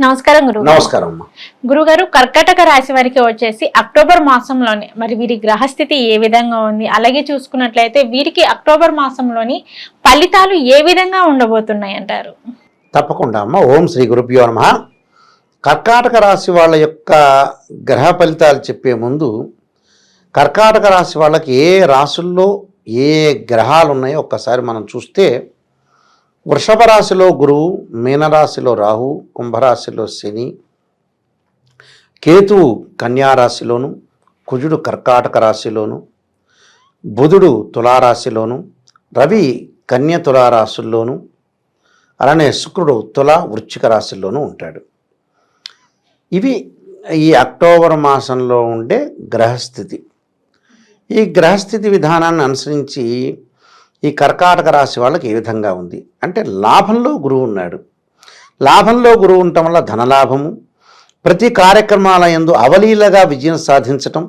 నమస్కారం గురువు నమస్కారం అమ్మా. గురుగారు కర్కటక రాశి వారికి వచ్చేసి అక్టోబర్ మాసంలోనే మరి వీరి గ్రహస్థితి ఏ విధంగా ఉంది? అలాగే చూసుకున్నట్లయితే వీరికి అక్టోబర్ మాసంలోని ఫలితాలు ఏ విధంగా ఉండబోతున్నాయి అంటారు? తప్పకుండా అమ్మ. ఓం శ్రీ గురుభ్యో నమ. కర్కాటక రాశి వాళ్ళ యొక్క గ్రహ ఫలితాలు చెప్పే ముందు కర్కాటక రాశి వాళ్ళకి ఏ రాశుల్లో ఏ గ్రహాలు ఉన్నాయో ఒక్కసారి మనం చూస్తే వృషభ రాశిలో గురువు మీనరాశిలో రాహు కుంభరాశిలో శని కేతువు కన్యారాశిలోను కుజుడు కర్కాటక రాశిలోను బుధుడు తులారాశిలోను రవి కన్య తులారాశుల్లోను అలానే శుక్రుడు తుల వృశ్చిక రాశిలోనూ ఉంటాడు. ఇవి ఈ అక్టోబర్ మాసంలో ఉండే గ్రహస్థితి. ఈ గ్రహస్థితి విధానాన్ని అనుసరించి ఈ కర్కాటక రాశి వాళ్ళకి ఏ విధంగా ఉంది? అంటే లాభంలో గురువు ఉన్నాడు. లాభంలో గురువు ఉండటం వల్ల ధనలాభము ప్రతి కార్యక్రమాల యందు అవలీలగా విజయం సాధించటం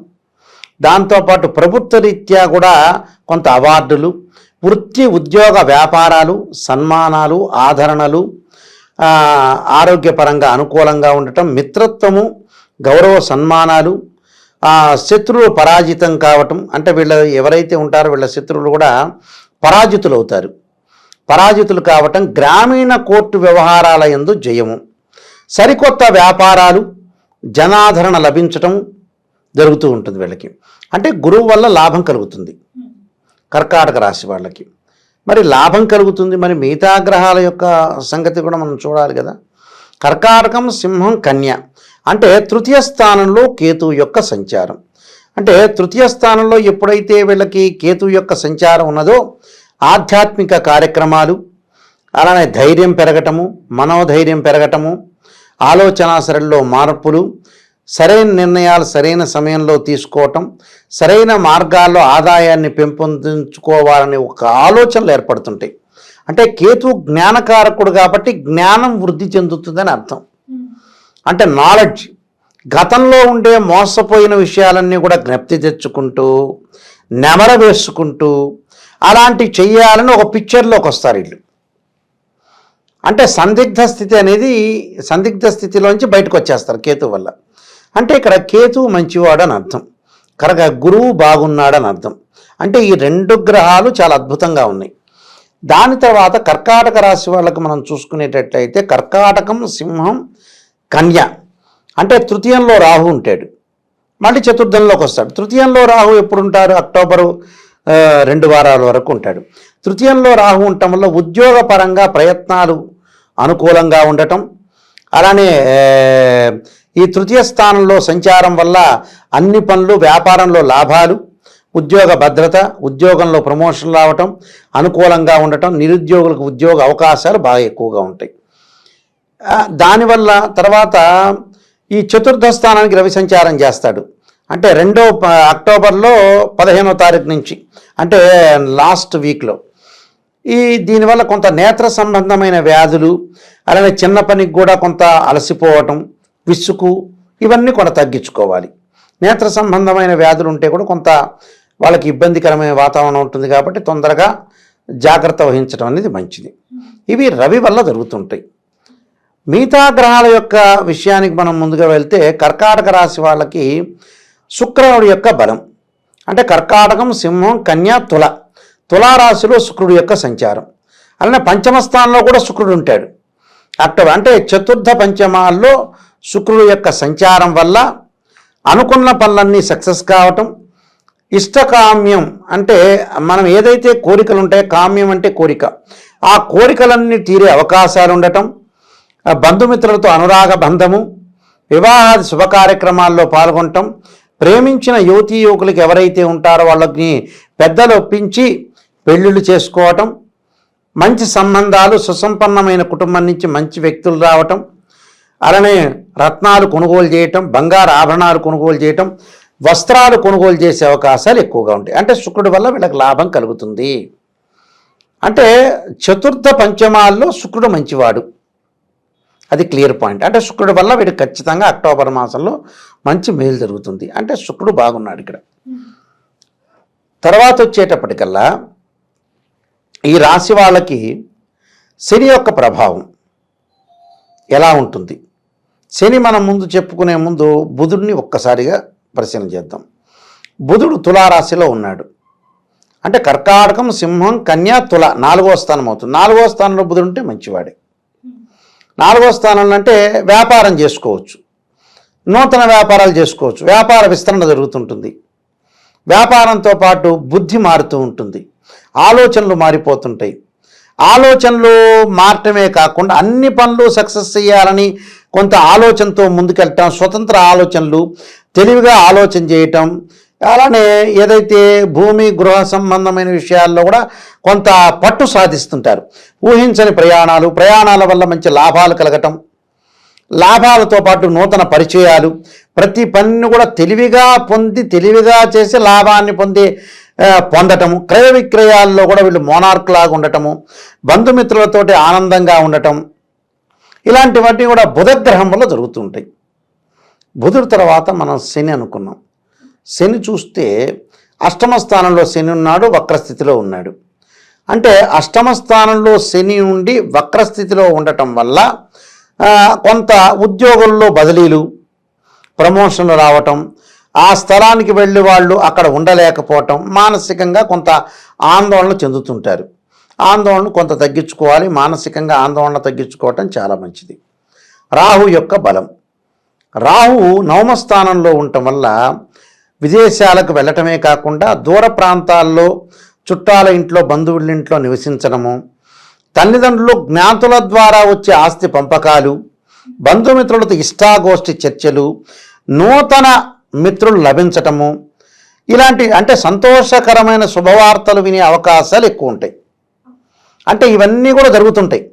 దాంతోపాటు ప్రభుత్వ రీత్యా కూడా కొంత అవార్డులు వృత్తి ఉద్యోగ వ్యాపారాలు సన్మానాలు ఆదరణలు ఆరోగ్యపరంగా అనుకూలంగా ఉండటం మిత్రత్వము గౌరవ సన్మానాలు శత్రువులు పరాజితం కావటం అంటే వీళ్ళ ఎవరైతే ఉంటారో వీళ్ళ శత్రువులు కూడా పరాజితులు అవుతారు పరాజితులు కావటం గ్రామీణ కోర్టు వ్యవహారాల యందు జయము. సరికొత్త వ్యాపారాలు జనాదరణ లభించటం జరుగుతూ ఉంటుంది వీళ్ళకి. అంటే గురువు వల్ల లాభం కలుగుతుంది. కర్కాటక రాశి వాళ్ళకి. మరి లాభం కలుగుతుంది. మరి మిగతా గ్రహాల యొక్క సంగతి కూడా మనం చూడాలి కదా. కర్కాటకం సింహం కన్య. అంటే తృతీయ స్థానంలో కేతువు యొక్క సంచారం. అంటే తృతీయ స్థానంలో ఎప్పుడైతే వీళ్ళకి కేతువు యొక్క సంచారం ఉన్నదో ఆధ్యాత్మిక కార్యక్రమాలు అలానే ధైర్యం పెరగటము మనోధైర్యం పెరగటము ఆలోచన సరళిలో మార్పులు సరైన నిర్ణయాలు సరైన సమయంలో తీసుకోవటం సరైన మార్గాల్లో ఆదాయాన్ని పెంపొందించుకోవాలనే ఒక ఆలోచనలు ఏర్పడుతుంటాయి. అంటే కేతు జ్ఞానకారకుడు కాబట్టి జ్ఞానం వృద్ధి చెందుతుందని అర్థం. అంటే నాలెడ్జ్ గతంలో ఉండే మోసపోయిన విషయాలన్నీ కూడా జ్ఞప్తి తెచ్చుకుంటూ నెమర వేసుకుంటూ అలాంటి చెయ్యాలని ఒక పిక్చర్లోకి వస్తారు వీళ్ళు. అంటే సందిగ్ధ స్థితి అనేది సందిగ్ధ స్థితిలోంచి బయటకు వచ్చేస్తారు కేతు వల్ల. అంటే ఇక్కడ కేతు మంచివాడు అని అర్థం. కనుక గురువు బాగున్నాడని అర్థం. అంటే ఈ రెండు గ్రహాలు చాలా అద్భుతంగా ఉన్నాయి. దాని తర్వాత కర్కాటక రాశి వాళ్ళకి మనం చూసుకునేటట్లయితే కర్కాటకం సింహం కన్య. అంటే తృతీయంలో రాహు ఉంటాడు. మళ్ళీ చతుర్థంలోకి వస్తాడు. తృతీయంలో రాహు ఎప్పుడు ఉంటారు అక్టోబరు రెండు వారాల వరకు ఉంటాడు. తృతీయంలో రాహు ఉండటం వల్ల ఉద్యోగపరంగా ప్రయత్నాలు అనుకూలంగా ఉండటం అలానే ఈ తృతీయ స్థానంలో సంచారం వల్ల అన్ని పనులు వ్యాపారంలో లాభాలు ఉద్యోగ భద్రత ఉద్యోగంలో ప్రమోషన్ రావటం అనుకూలంగా ఉండటం నిరుద్యోగులకు ఉద్యోగ అవకాశాలు బాగా ఎక్కువగా ఉంటాయి. దానివల్ల తర్వాత ఈ చతుర్థ స్థానానికి రవి సంచారం చేస్తాడు. అంటే రెండో అక్టోబర్లో పదిహేనో తారీఖు నుంచి. అంటే లాస్ట్ వీక్లో. ఈ దీనివల్ల కొంత నేత్ర సంబంధమైన వ్యాధులు అలానే చిన్న పనికి కూడా కొంత అలసిపోవటం విసుగు ఇవన్నీ కూడా తగ్గించుకోవాలి. నేత్ర సంబంధమైన వ్యాధులు ఉంటే కూడా కొంత వాళ్ళకి ఇబ్బందికరమైన వాతావరణం ఉంటుంది కాబట్టి తొందరగా జాగ్రత్త వహించడం అనేది మంచిది. ఇవి రవి వల్ల జరుగుతుంటాయి. మిగతా గ్రహాల యొక్క విషయానికి మనం ముందుగా వెళ్తే కర్కాటక రాశి వాళ్ళకి శుక్రుడి యొక్క బలం. అంటే కర్కాటకం సింహం కన్య తుల. తులారాశిలో శుక్రుడు యొక్క సంచారం. అలానే పంచమ స్థానంలో కూడా శుక్రుడు ఉంటాడు. అక్టోబర్ అంటే చతుర్థ పంచమాల్లో శుక్రుడు యొక్క సంచారం వల్ల అనుకున్న పనులన్నీ సక్సెస్ కావటం ఇష్టకామ్యం అంటే మనం ఏదైతే కోరికలు ఉంటాయో కామ్యం అంటే కోరిక. ఆ కోరికలన్నీ తీరే అవకాశాలు ఉండటం బంధుమిత్రులతో అనురాగ బంధము వివాహాది శుభ కార్యక్రమాల్లో పాల్గొనటం ప్రేమించిన యువతీ యువకులకు ఎవరైతే ఉంటారో వాళ్ళని పెద్దలు ఒప్పించి పెళ్ళిళ్ళు చేసుకోవటం మంచి సంబంధాలు సుసంపన్నమైన కుటుంబం నుంచి మంచి వ్యక్తులు రావటం అలానే రత్నాలు కొనుగోలు చేయటం బంగారు ఆభరణాలు కొనుగోలు చేయటం వస్త్రాలు కొనుగోలు చేసే అవకాశాలు ఎక్కువగా ఉంటాయి. అంటే శుక్రుడి వల్ల వీళ్ళకి లాభం కలుగుతుంది. అంటే చతుర్థ పంచమాల్లో శుక్రుడు మంచివాడు. అది క్లియర్ పాయింట్. అంటే శుక్రుడి వల్ల వీడు ఖచ్చితంగా అక్టోబర్ మాసంలో మంచి మేలు జరుగుతుంది. అంటే శుక్రుడు బాగున్నాడు ఇక్కడ. తర్వాత వచ్చేటప్పటికల్లా ఈ రాశి వాళ్ళకి శని యొక్క ప్రభావం ఎలా ఉంటుంది? శని మనం ముందు చెప్పుకునే ముందు బుధుడిని ఒక్కసారిగా పరిశీలన చేద్దాం. బుధుడు తులారాశిలో ఉన్నాడు. అంటే కర్కాటకం సింహం కన్యా తుల నాలుగో స్థానం అవుతుంది. నాలుగో స్థానంలో బుధుడు ఉంటే మంచివాడే. నాలుగో స్థానం అంటే వ్యాపారం చేసుకోవచ్చు. నూతన వ్యాపారాలు చేసుకోవచ్చు. వ్యాపార విస్తరణ జరుగుతుంటుంది. వ్యాపారంతో పాటు బుద్ధి మారుతూ ఉంటుంది. ఆలోచనలు మారిపోతుంటాయి. ఆలోచనలు మారటమే కాకుండా అన్ని పనులు సక్సెస్ చేయాలని కొంత ఆలోచనతో ముందుకెళ్ళటం స్వతంత్ర ఆలోచనలు తెలివిగా ఆలోచన చేయటం అలానే ఏదైతే భూమి గృహ సంబంధమైన విషయాల్లో కూడా కొంత పట్టు సాధిస్తుంటారు. ఊహించని ప్రయాణాలు ప్రయాణాల వల్ల మంచి లాభాలు కలగటం లాభాలతో పాటు నూతన పరిచయాలు ప్రతి పనిని కూడా తెలివిగా పొంది తెలివిగా చేసి లాభాన్ని పొంది పొందటము క్రయ విక్రయాల్లో కూడా వీళ్ళు మోనార్క్ లాగా ఉండటము బంధుమిత్రులతోటి ఆనందంగా ఉండటం ఇలాంటివన్నీ కూడా బుధగ్రహం వల్ల జరుగుతుంటాయి బుధుడు తర్వాత మనం శని అనుకున్నాం. శని చూస్తే అష్టమ స్థానంలో శని ఉన్నాడు వక్రస్థితిలో ఉన్నాడు. అంటే అష్టమ స్థానంలో శని ఉండి వక్రస్థితిలో ఉండటం వల్ల కొంత ఉద్యోగంలో బదిలీలు ప్రమోషన్లు రావటం ఆ స్థలానికి వెళ్ళి వాళ్ళు అక్కడ ఉండలేకపోవటం మానసికంగా కొంత ఆందోళన చెందుతుంటారు. ఆందోళన కొంత తగ్గించుకోవాలి మానసికంగా ఆందోళన తగ్గించుకోవటం చాలా మంచిది. రాహు యొక్క బలం. రాహు నవమ స్థానంలో ఉండటం వల్ల విదేశాలకు వెళ్ళటమే కాకుండా దూర ప్రాంతాల్లో చుట్టాల ఇంట్లో బంధువుల ఇంట్లో నివసించడము తల్లిదండ్రులు జ్ఞాతుల ద్వారా వచ్చే ఆస్తి పంపకాలు బంధుమిత్రులతో ఇష్టాగోష్ఠి చర్చలు నూతన మిత్రులు లభించటము ఇలాంటి అంటే సంతోషకరమైన శుభవార్తలు వినే అవకాశాలు ఎక్కువ ఉంటాయి. అంటే ఇవన్నీ కూడా జరుగుతుంటాయి.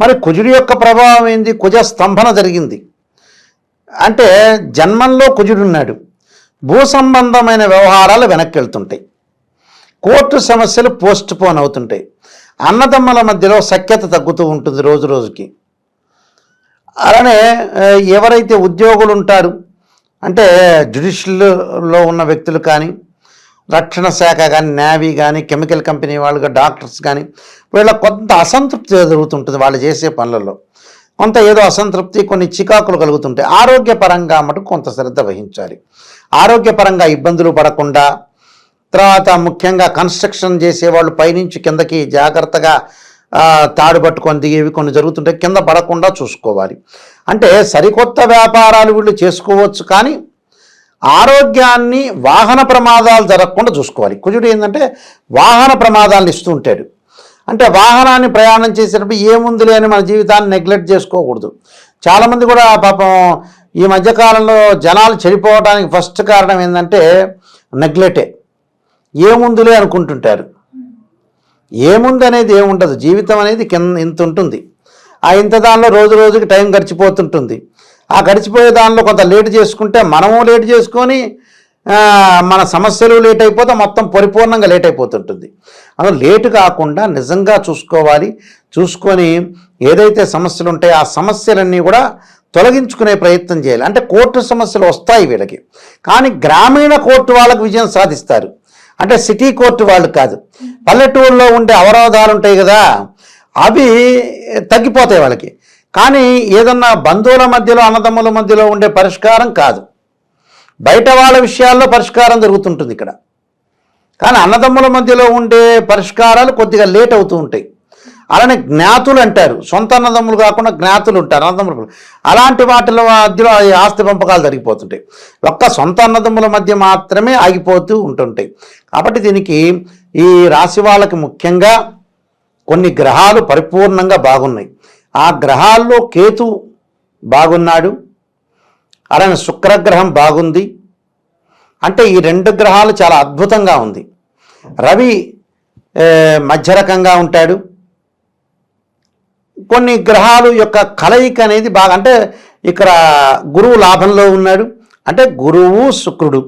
మరి కుజుడి యొక్క ప్రభావం ఏంది? కుజ స్తంభన జరిగింది. అంటే జన్మంలో కుజుడున్నాడు భూ సంబంధమైన వ్యవహారాలు వెనక్కి వెళ్తుంటాయి కోర్టు సమస్యలు పోస్ట్ పోన్ అవుతుంటాయి. అన్నదమ్ముల మధ్యలో సఖ్యత తగ్గుతూ ఉంటుంది రోజు రోజుకి. అలానే ఎవరైతే ఉద్యోగులు ఉంటారు అంటే జ్యుడిషియల్లో ఉన్న వ్యక్తులు కానీ రక్షణ శాఖ కానీ నేవీ కానీ కెమికల్ కంపెనీ వాళ్ళు డాక్టర్స్ కానీ వీళ్ళ కొంత అసంతృప్తి జరుగుతుంటుంది వాళ్ళు చేసే పనులలో. కొంత ఏదో అసంతృప్తి కొన్ని చికాకులు కలుగుతుంటాయి. ఆరోగ్యపరంగా మటుకు కొంత శ్రద్ధ వహించాలి. ఆరోగ్యపరంగా ఇబ్బందులు పడకుండా తర్వాత ముఖ్యంగా కన్స్ట్రక్షన్ చేసేవాళ్ళు పైనుంచి కిందకి జాగ్రత్తగా తాడు పట్టుకొని దిగేవి కొన్ని జరుగుతుంటాయి. కింద పడకుండా చూసుకోవాలి. అంటే సరికొత్త వ్యాపారాలు వీళ్ళు చేసుకోవచ్చు కానీ ఆరోగ్యాన్ని వాహన ప్రమాదాలు జరగకుండా చూసుకోవాలి. కుజుడు ఏంటంటే వాహన ప్రమాదాలను ఇస్తూ ఉంటాడు. అంటే వాహనాన్ని ప్రయాణం చేసేటప్పుడు ఏముందిలే అని మన జీవితాన్ని నెగ్లెక్ట్ చేసుకోకూడదు. చాలామంది కూడా పాపం ఈ మధ్యకాలంలో జనాలు చెడిపోవడానికి ఫస్ట్ కారణం ఏంటంటే నెగ్లెటే ఏముందిలే అనుకుంటుంటారు. ఏముంది అనేది ఏముండదు జీవితం అనేది కింద ఇంత ఉంటుంది. ఆ ఇంత దానిలో రోజు రోజుకి టైం గడిచిపోతుంటుంది. ఆ గడిచిపోయే దానిలో కొంత లేట్ చేసుకుంటే మనము లేట్ చేసుకొని మన సమస్యలు లేట్ అయిపోతే మొత్తం పరిపూర్ణంగా లేట్ అయిపోతుంటుంది. అలా లేటు కాకుండా నిజంగా చూసుకోవాలి. చూసుకొని ఏదైతే సమస్యలు ఉంటాయో ఆ సమస్యలన్నీ కూడా తొలగించుకునే ప్రయత్నం చేయాలి. అంటే కోర్టు సమస్యలు వస్తాయి వీళ్ళకి. కానీ గ్రామీణ కోర్టు వాళ్ళకు విజయం సాధిస్తారు. అంటే సిటీ కోర్టు వాళ్ళు కాదు. పల్లెటూరులో ఉండే అవరోధాలు ఉంటాయి కదా అవి తగ్గిపోతాయి వాళ్ళకి. కానీ ఏదన్నా బంధువుల మధ్యలో అన్నదమ్ముల మధ్యలో ఉండే పరిష్కారం కాదు. బయట వాళ్ళ విషయాల్లో పరిష్కారం జరుగుతుంటుంది ఇక్కడ. కానీ అన్నదమ్ముల మధ్యలో ఉండే పరిష్కారాలు కొద్దిగా లేట్ అవుతూ ఉంటాయి. అలానే జ్ఞాతులు అంటారు. సొంత అన్నదమ్ములు కాకుండా జ్ఞాతులు ఉంటారు. అన్నదమ్ములు అలాంటి వాటిల మధ్యలో ఆస్తి పంపకాలు జరిగిపోతుంటాయి. ఒక్క సొంత అన్నదమ్ముల మధ్య మాత్రమే ఆగిపోతూ ఉంటుంటాయి. కాబట్టి దీనికి ఈ రాశి వాళ్ళకి ముఖ్యంగా కొన్ని గ్రహాలు పరిపూర్ణంగా బాగున్నాయి. ఆ గ్రహాల్లో కేతు బాగున్నాడు. అలానే శుక్రగ్రహం బాగుంది. అంటే ఈ రెండు గ్రహాలు చాలా అద్భుతంగా ఉంది. రవి మధ్యరకంగా మధ్య రకంగా ఉంటాడు. కొన్ని గ్రహాలు యొక్క కలయిక అనేది బాగా అంటే ఇక్కడ గురువు లాభంలో ఉన్నాడు. అంటే గురువు శుక్రుడు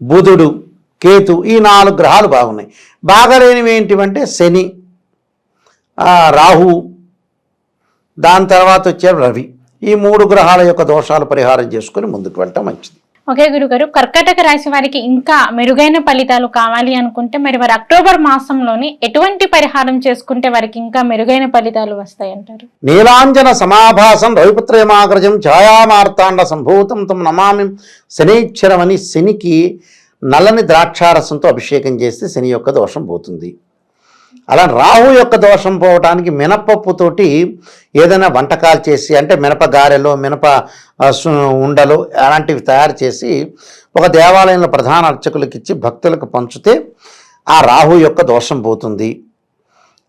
బుధుడు కేతు ఈ నాలుగు గ్రహాలు బాగున్నాయి. బాగలేనివి ఏంటివంటే శని రాహు దాని తర్వాత వచ్చారు రవి. ఈ మూడు గ్రహాల యొక్క దోషాలు పరిహారం చేసుకొని ముందుకు వెళ్ళటం మంచిది. ఓకే గురుగారు కర్కాటక రాశి వారికి ఇంకా మెరుగైన ఫలితాలు కావాలి అనుకుంటే మరి వారు అక్టోబర్ మాసంలోని ఎటువంటి పరిహారం చేసుకుంటే వారికి ఇంకా మెరుగైన ఫలితాలు వస్తాయి అంటారు నీలాంజన సమాభాసం రవిపుత్రయమాగ్రజం ఛాయామార్తాండ సంభూతం తం నమామి శనీశ్వరమని శనికి నల్లని ద్రాక్షారసంతో అభిషేకం చేస్తే శని యొక్క దోషం పోతుంది. అలా రాహు యొక్క దోషం పోవటానికి మినపప్పుతోటి ఏదైనా వంటకాలు చేసి అంటే మినప గారెలు మినప ఉండలు అలాంటివి తయారు చేసి ఒక దేవాలయంలో ప్రధాన అర్చకులకు ఇచ్చి భక్తులకు పంచితే ఆ రాహు యొక్క దోషం పోతుంది.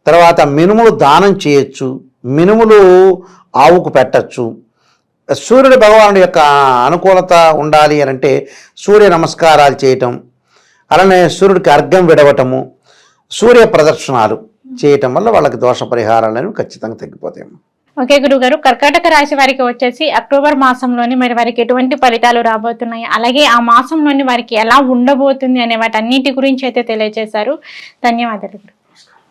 తర్వాత మినుములు దానం చేయొచ్చు మినుములు ఆవుకు పెట్టచ్చు. సూర్యుడి భగవానుడి యొక్క అనుకూలత ఉండాలి అని అంటే సూర్య నమస్కారాలు చేయటం అలానే సూర్యుడికి అర్ఘం విడవటము సూర్య ప్రదర్శనాలు చేయటం వల్ల వాళ్ళకి దోష పరిహారాలు అనేవి ఖచ్చితంగా తగ్గిపోతాయి. ఓకే గురుగారు కర్కాటక రాశి వారికి వచ్చేసి అక్టోబర్ మాసంలోని మరి వారికి ఎటువంటి ఫలితాలు రాబోతున్నాయి? అలాగే ఆ మాసంలోని వారికి ఎలా ఉండబోతుంది అనే వాటన్నిటి గురించి అయితే తెలియజేశారు. ధన్యవాదాలు గురు